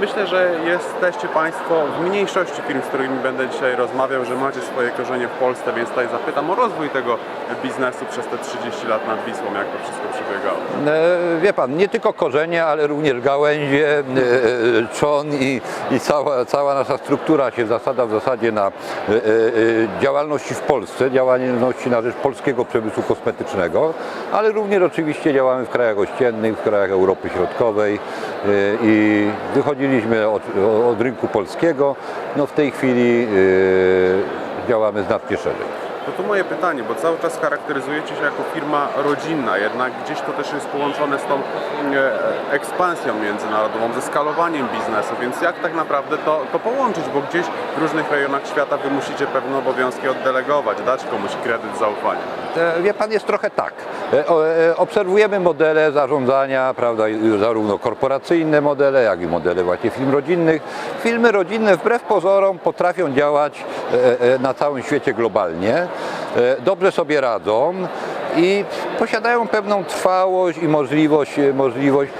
Myślę, że jesteście Państwo w mniejszości firm, z którymi będę dzisiaj rozmawiał, że macie swoje korzenie w Polsce, więc tutaj zapytam o rozwój tego biznesu przez te 30 lat nad Wisłą, jak to wszystko przebiegało. E, Wie pan, nie tylko korzenie, ale również gałęzie, e, e, trzon i, i cała, cała nasza struktura się zasada w zasadzie na e, e, e, działalności w Polsce, działalności na rzecz polskiego przemysłu kosmetycznego, ale również oczywiście działamy w krajach ościennych, w krajach Europy Środkowej e, i wychodziliśmy od, od rynku polskiego. No w tej chwili e, działamy znacznie szerzej. No to moje pytanie, bo cały czas charakteryzujecie się jako firma rodzinna, jednak gdzieś to też jest połączone z tą e, ekspansją międzynarodową, ze skalowaniem biznesu, więc jak tak naprawdę to, to połączyć, bo gdzieś w różnych rejonach świata wy musicie pewne obowiązki oddelegować, dać komuś kredyt zaufania. E, Wie pan, jest trochę tak. E, e, Obserwujemy modele zarządzania, prawda, zarówno korporacyjne modele, jak i modele właśnie firm rodzinnych. Firmy rodzinne wbrew pozorom potrafią działać e, na całym świecie globalnie, dobrze sobie radzą i posiadają pewną trwałość i możliwość, możliwość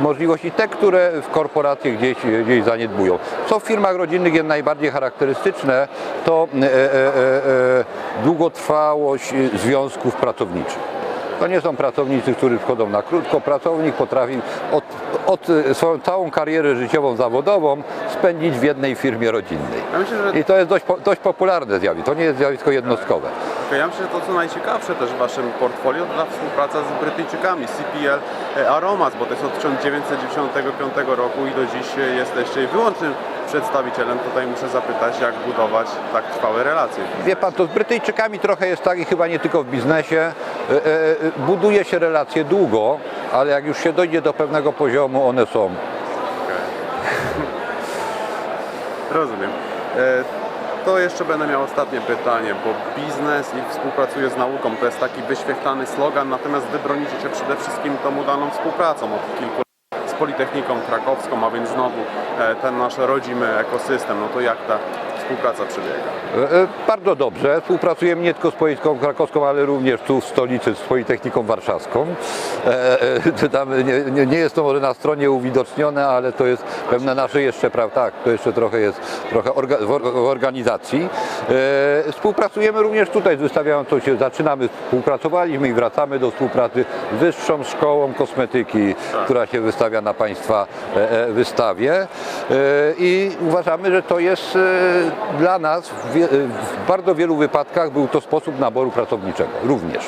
możliwości te, które w korporacjach gdzieś, gdzieś zaniedbują. Co w firmach rodzinnych jest najbardziej charakterystyczne, to e, e, e, długotrwałość związków pracowniczych. To nie są pracownicy, którzy wchodzą na krótko. Pracownik potrafi od, od e, swoją całą karierę życiową, zawodową spędzić w jednej firmie rodzinnej. Ja myślę, że I to jest dość, dość popularne zjawisko. To nie jest zjawisko jednostkowe. Okej, Ja myślę, że to co najciekawsze też w Waszym portfolio to ta współpraca z Brytyjczykami, CPL e, Aromas, bo to jest od 1995 roku i do dziś jesteście wyłącznym przedstawicielem. Tutaj muszę zapytać, jak budować tak trwałe relacje. Wie pan, to z Brytyjczykami trochę jest tak i chyba nie tylko w biznesie. E, e, Buduje się relacje długo, ale jak już się dojdzie do pewnego poziomu, one są. Rozumiem. E, To jeszcze będę miał ostatnie pytanie, bo biznes i współpracuje z nauką to jest taki wyświetlany slogan, natomiast wy bronicie się przede wszystkim tą udaną współpracą od kilku lat z Politechniką Krakowską, a więc znowu e, ten nasz rodzimy ekosystem. No to jak ta współpraca przebiega? E, e, Bardzo dobrze. Współpracujemy nie tylko z Politechniką Krakowską, ale również tu w stolicy z Politechniką Warszawską. E, Tam nie, nie, jest to może na stronie uwidocznione, ale to jest pewne nasze jeszcze, prawda, tak, to jeszcze trochę jest trochę orga, w, or, w organizacji. Współpracujemy również tutaj z wystawiającą się, zaczynamy, współpracowaliśmy i wracamy do współpracy z Wyższą Szkołą Kosmetyki, która się wystawia na Państwa wystawie i uważamy, że to jest dla nas w, wie- w bardzo wielu wypadkach był to sposób naboru pracowniczego również.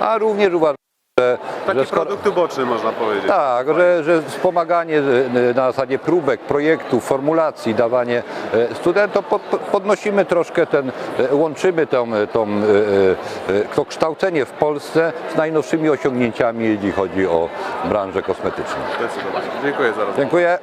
A również uważam, że, Taki że skoro- produkt uboczny można powiedzieć. tak, że, że wspomaganie e, na zasadzie próbek, projektów, formulacji, dawanie e, studentom, po- po- podnosimy troszkę ten, e, łączymy tą, tą, e, e, to kształcenie w Polsce z najnowszymi osiągnięciami, jeśli chodzi o branżę kosmetyczną. Zdecydowanie. Dziękuję za rozmowę. Dziękuję.